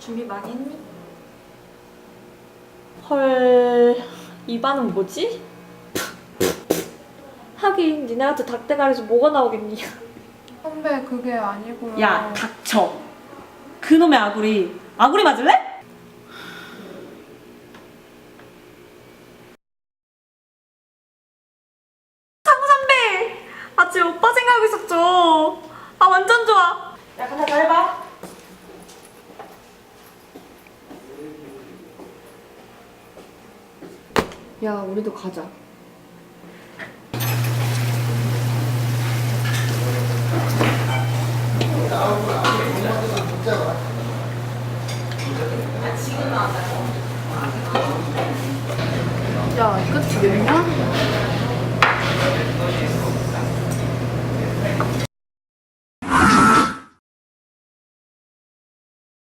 준비 많이 했니? 헐, 이 반은 뭐지? 하긴 니네 같은 닭대가리에서 뭐가 나오겠니? 선배 그게 아니고요. 야, 닥쳐. 그놈의 아구리. 아구리 맞을래? 아, 제 오빠 생각하고 있었죠. 아, 완전 좋아. 야, 가자, 잘 봐. 야, 우리도 가자. 야, 끝이 몇 년?